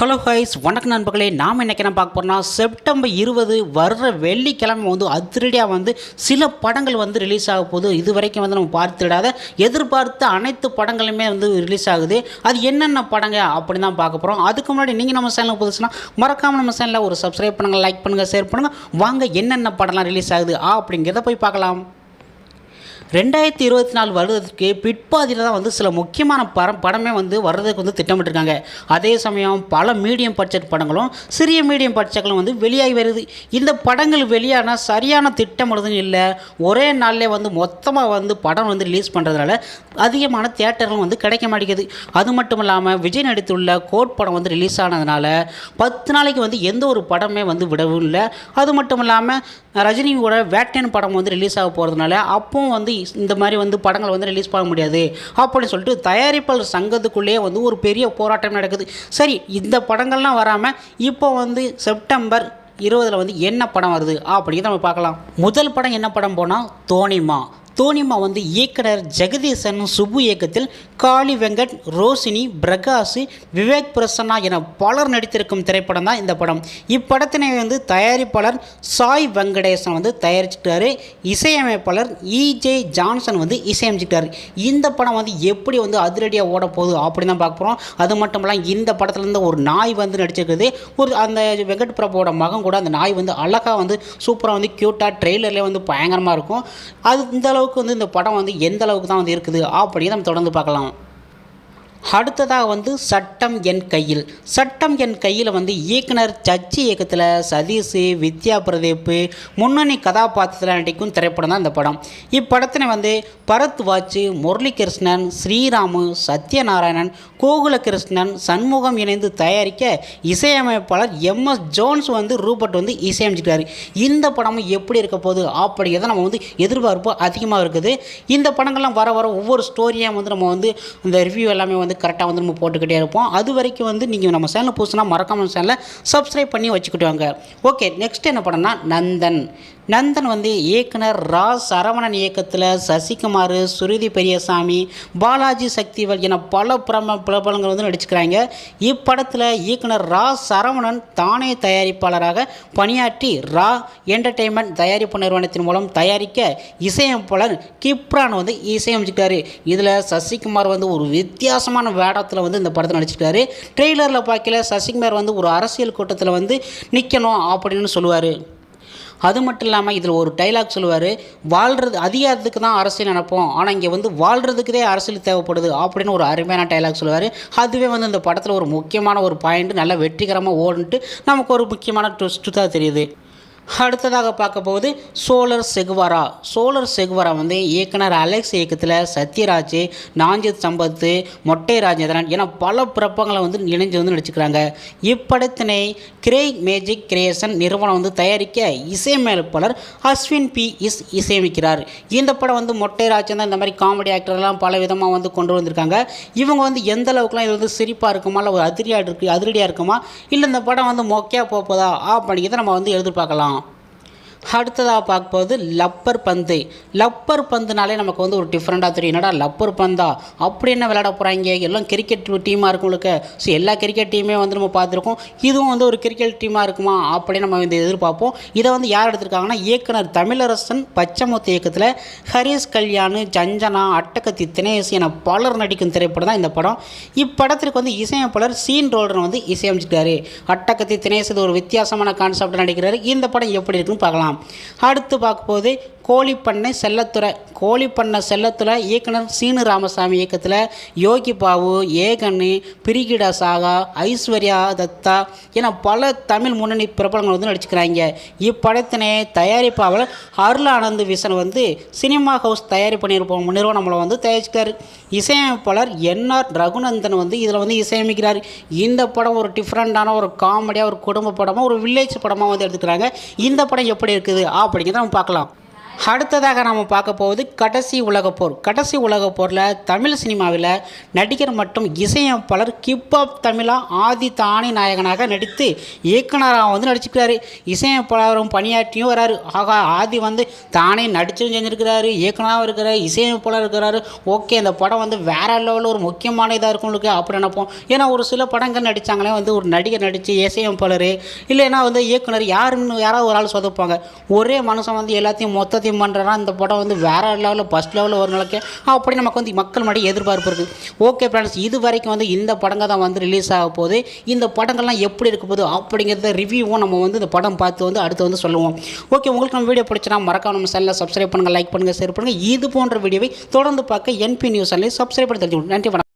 Hello highs வணக்கம் நண்பர்களே. நாம் இன்னைக்கு என்ன பார்க்க போகிறோம்னா செப்டம்பர் இருபது வர்ற வெள்ளிக்கிழமை வந்து அதிரடியாக வந்து சில படங்கள் வந்து ரிலீஸ் ஆக போகுது. இது வரைக்கும் வந்து நம்ம பார்த்துடாத எதிர்பார்த்த அனைத்து படங்களுமே வந்து ரிலீஸ் ஆகுது. அது என்னென்ன படங்க அப்படி தான் பார்க்க போகிறோம் அதுக்கு முன்னாடி நீங்கள் நம்ம சேனலில் புதுசுனா மறக்காமல் நம்ம சேனலில் ஒரு சப்ஸ்கிரைப் பண்ணுங்கள் லைக் பண்ணுங்கள் ஷேர் பண்ணுங்கள் வாங்க என்னென்ன படம்லாம் ரிலீஸ் ஆகுது அப்படிங்கிறத போய் பார்க்கலாம். ரெண்டாயிரத்தி இருபத்தி நாலு வருடத்துக்கு பிற்பாதியில் தான் வந்து சில முக்கியமான படம் படமே வந்து வர்றதுக்கு வந்து திட்டமிட்டிருக்காங்க. அதே சமயம் பல மீடியம் பட்ஜெட் படங்களும் சிறிய மீடியம் பட்ஜெட்களும் வந்து வெளியாகி வருது. இந்த படங்கள் வெளியான சரியான திட்டமிடுதுன்னு இல்லை. ஒரே நாளிலே வந்து மொத்தமாக வந்து படம் வந்து ரிலீஸ் பண்ணுறதுனால அதிகமான தியேட்டர்களும் வந்து கிடைக்க மாட்டேங்குது. அது மட்டும் இல்லாமல் விஜய் நடித்துள்ள கோட் படம் வந்து ரிலீஸ் ஆனதுனால பத்து நாளைக்கு வந்து எந்த ஒரு படமே வந்து விடவும் இல்லை. அது மட்டும் இல்லாமல் ரஜினியோட வேட்டன் படம் வந்து ரிலீஸ் ஆக போகிறதுனால அப்பவும் வந்து இந்த மாதிரி வந்து படங்களை வந்து ரிலீஸ் பண்ண முடியாது அப்படின்னு சொல்லிட்டு தயாரிப்பாளர் சங்கத்துக்குள்ளேயே வந்து ஒரு பெரிய போராட்டம் நடக்குது. சரி இந்த படங்கள்லாம் வராமல் இப்போ வந்து செப்டம்பர் இருபதில் வந்து என்ன படம் வருது அப்படிங்கிறத நம்ம பார்க்கலாம். முதல் படம் என்ன படம் போனால் தோனிமா. தோனிமா வந்து இயக்குனர் ஜெகதீசன் சுப்பு இயக்கத்தில் காளி வெங்கட் ரோஷினி பிரகாஷ் விவேக் பிரசன்னா என பலர் நடித்திருக்கும் திரைப்படம் தான் இந்த படம். இப்படத்தினை வந்து தயாரிப்பாளர் சாய் வெங்கடேசன் வந்து தயாரிச்சிட்டாரு. இசையமைப்பாளர் இஜே ஜான்சன் வந்து இசையமைச்சிட்டாரு. இந்த படம் வந்து எப்படி வந்து அதிரடியாக ஓட போகுது அப்படி தான் பார்க்க போகிறோம் அது மட்டும் இல்லாமல் இந்த படத்துலேருந்து ஒரு நாய் வந்து நடிச்சிருக்குது. ஒரு அந்த வெங்கட் பிரபுவோட மகன் கூட அந்த நாய் வந்து அழகாக வந்து சூப்பராக வந்து க்யூட்டாக ட்ரெய்லர்லேயே வந்து பயங்கரமாக இருக்கும். அது இந்த அளவுக்கு வந்து இந்த படம் வந்து எந்த அளவுக்கு தான் வந்து இருக்குது அப்படின்னு நம்ம தொடர்ந்து பார்க்கலாம். அடுத்ததாக வந்து சட்டம் என் கையில். சட்டம் என் கையில் வந்து இயக்குனர் சச்சி இயக்கத்தில் சதீஷ் வித்யா பிரதீப் முன்னணி கதாபாத்திரத்தில் நடிக்கும் திரைப்படம் தான் இந்த படம். இப்படத்தினை வந்து பரத் வாச்சு முரளிகிருஷ்ணன் ஸ்ரீராமு சத்யநாராயணன் கோகுலகிருஷ்ணன் சண்முகம் இணைந்து தயாரிக்க இசையமைப்பாளர் எம். எஸ். ஜோன்ஸ் வந்து ரூபர்ட் வந்து இசையமைச்சிட்டாரு இந்த படமும் எப்படி இருக்க போகுது அப்படிங்கிறத நம்ம வந்து எதிர்பார்ப்பு அதிகமாக இருக்குது. இந்த படங்கள்லாம் வர வர ஒவ்வொரு ஸ்டோரியாக வந்து நம்ம வந்து இந்த ரிவ்யூ எல்லாமே வந்து கரெக்டாக வந்து நம்ம போட்டுக்கிட்டே இருப்போம். அது வரைக்கும் வந்து நீங்கள் நம்ம சேனல் புதுசுனா மறக்காமல் சேனலை சப்ஸ்கிரைப் பண்ணி வச்சுக்கிட்டு வாங்க. ஓகே நெக்ஸ்ட் என்ன படம்னா நந்தன். நந்தன் வந்து இயக்குனர் ரா சரவணன் இயக்கத்தில் சசிகுமார் சுருதி பெரியசாமி பாலாஜி சக்திவல் என பல பிரம பிரபலங்கள் வந்து நடிச்சுக்கிறாங்க. இப்படத்தில் இயக்குனர் ரா சரவணன் தானே தயாரிப்பாளராக பணியாற்றி ரா என்டர்டெயின்மெண்ட் தயாரிப்பு நிறுவனத்தின் மூலம் தயாரிக்க இசையமைப்பாளர் கிப்ரான் வந்து இசையமைச்சிருக்காரு. இதில் சசிகுமார் வந்து ஒரு வித்தியாசமான வேடத்தில் வந்து இந்த படத்தை நடிச்சிருக்காரு. ட்ரெய்லரில் பார்க்கல சசிகுமார் வந்து ஒரு அரசியல் கூட்டத்தில் வந்து நிற்கணும் அப்படின்னு சொல்லுவார். அது மட்டும் இல்லாமல் இதில் ஒரு டைலாக் சொல்லுவார் வாழ்கிறது அதிகாரத்துக்கு தான் அரசியல் நினைப்போம் ஆனால் இங்கே வந்து வாழ்கிறதுக்குதே அரசியல் தேவைப்படுது அப்படின்னு ஒரு அருமையான டைலாக் சொல்லுவார். அதுவே வந்து இந்த படத்தில் ஒரு முக்கியமான ஒரு பாயிண்ட் நல்லா வெற்றிகரமாக ஓடுன்ட்டு நமக்கு ஒரு முக்கியமான ட்விஸ்ட்டு தான் தெரியுது. அடுத்ததாக பார்க்க போகுது சோலர் செகுவாரா. சோலர் செகுவாரா வந்து இயக்குனர் அலெக்ஸ் இயக்கத்தில் சத்யராஜ் நாஞ்சித் சம்பத்து மொட்டை ராஜேந்திரன் என பல பிறப்பங்களை வந்து இணைஞ்சு வந்து நடிச்சுக்கிறாங்க. இப்படத்தினை கிரேக் மேஜிக் கிரியேஷன் நிறுவனம் வந்து தயாரிக்க இசையமைப்பாளர் அஸ்வின் பி. இஸ். இசையமைக்கிறார். இந்த படம் வந்து மொட்டை ராஜேந்திரன் இந்த மாதிரி காமெடி ஆக்டர்லாம் பல விதமாக வந்து கொண்டு வந்திருக்காங்க. இவங்க வந்து எந்த அளவுக்குலாம் இது வந்து சிரிப்பாக இருக்குமா இல்லை ஒரு அதிரியாக இருக்கு அதிரடியாக இருக்குமா இல்லை இந்த படம் வந்து மொக்கையாக ஆ அப்படிங்கிறத நம்ம வந்து எதிர்பார்க்கலாம் அடுத்ததாக பார்க்க போகுது லப்பர் பந்து. லப்பர் பந்துனாலே நமக்கு வந்து ஒரு டிஃப்ரெண்ட்டாக தெரியும். என்னடா லப்பர் பந்தா? அப்படி என்ன விளையாட போகிறாங்க எல்லாம் கிரிக்கெட் டீமாக இருக்கும் உங்களுக்கு ஸோ எல்லா கிரிக்கெட் டீமே வந்து நம்ம பார்த்துருக்கோம். இதுவும் வந்து ஒரு கிரிக்கெட் டீமாக இருக்குமா? அப்படின்னு நம்ம இந்த எதிர்பார்ப்போம். இதை வந்து யார் எடுத்திருக்காங்கன்னா இயக்குனர் தமிழரசன் பச்சமுத்து இயக்கத்தில் ஹரிஷ் கல்யாண் ஜஞ்சனா அட்டகத்தி தினேஷ் என பலர் நடிக்கும் திரைப்படம் தான் இந்த படம். இப்படத்திற்கு வந்து இசையமைப்பாளர் சீன் ரோல்டன் வந்து இசையமைச்சிட்டாரு. அட்டகத்தி தினேஷ் இது ஒரு வித்தியாசமான கான்செப்ட் நடிக்கிறாரு. இந்த படம் எப்படி இருக்குன்னு பார்க்கலாம். அடுத்து பார்க்கும்போது கோழிப்பண்ணை செல்லத்துறை கோழிப்பண்ணை செல்லத்துறை இயக்குனர் சீனு ராமசாமி இயக்கத்தில் யோகி பாபு ஏகன்னு பிரிகிடா சாகா ஐஸ்வர்யா தத்தா என பல தமிழ் முன்னணி பிரபலங்கள் வந்து நடிச்சுக்கிறாங்க. இப்படத்தினை தயாரிப்பாளர் அருளானந்த் விசன் வந்து சினிமா ஹவுஸ் தயாரிப்பு நிறுவனம் நிறுவனமில் வந்து தயாரிச்சிட்டார் இசையமைப்பாளர் என்ஆர் ரகுநந்தன் வந்து இதில் வந்து இசையமைக்கிறார். இந்த படம் ஒரு டிஃப்ரெண்ட்டான ஒரு காமெடியாக ஒரு குடும்ப படமாக ஒரு வில்லேஜ் படமாக வந்து எடுத்துக்கிறாங்க. இந்த படம் எப்படி இருக்குது அப்படிங்கிறத நம்ம பார்க்கலாம். அடுத்ததாக நாம் பார்க்க போவது கடைசி உலகப்போர் கடைசி உலகப் போரில் தமிழ் சினிமாவில் நடிகர் மற்றும் இசையமைப்பாளர் கிப்பாப் தமிழா ஆதி தானி நாயகனாக நடித்து இயக்குனராக வந்து நடிச்சிருக்கிறாரு. இசையமைப்பாளரும் பணியாற்றியும் வராரு. ஆகா ஆதி வந்து தானே நடிச்சும் செஞ்சுருக்கிறாரு இயக்குனராகவும் இருக்கிறாரு இசையமைப்பாளர் இருக்கிறாரு. ஓகே இந்த படம் வந்து வேற லெவலில் ஒரு முக்கியமான இதாக இருக்கும் உங்களுக்கு அப்படி நினைப்போம். ஏன்னா ஒரு சில படங்கள் நடித்தாங்களே வந்து ஒரு நடிகர் நடித்து இசையமைப்பாளர் இல்லைன்னா வந்து இயக்குனர் யாருன்னு யாராவது ஒரு ஆள் சொதப்பாங்க ஒரே மனுஷன் வந்து எல்லாத்தையும் மொத்தத்தையும் பண்ணுறனா இந்த படம் வந்து வேற லெவலில் ஃபஸ்ட் லெவலில் ஒரு நாளைக்கு. அப்படி நமக்கு வந்து மக்கள் மடி எதிர்பார்ப்பு இருக்குது ஓகே ஃப்ரெண்ட்ஸ் இது வரைக்கும் வந்து இந்த படங்கள் தான் வந்து ரிலீஸ் ஆக போகுது. இந்த படங்கள்லாம் எப்படி இருக்க போகுது அப்படிங்கிறத ரிவ்யூவும் நம்ம வந்து இந்த படம் பார்த்து வந்து அடுத்து வந்து சொல்லுவோம். ஓகே உங்களுக்கு நம்ம வீடியோ பிடிச்சினா மறக்காம நம்ம சேனலில் சப்ஸ்கிரைப் பண்ணுங்கள் லைக் பண்ணுங்கள் ஷேர் பண்ணுங்கள் இது போன்ற வீடியோவை தொடர்ந்து பார்க்க என்பி நியூஸ் சேனலை சப்ஸ்கிரைப் பண்ணி தெரிஞ்சுக்கணும். நன்றி வணக்கம்.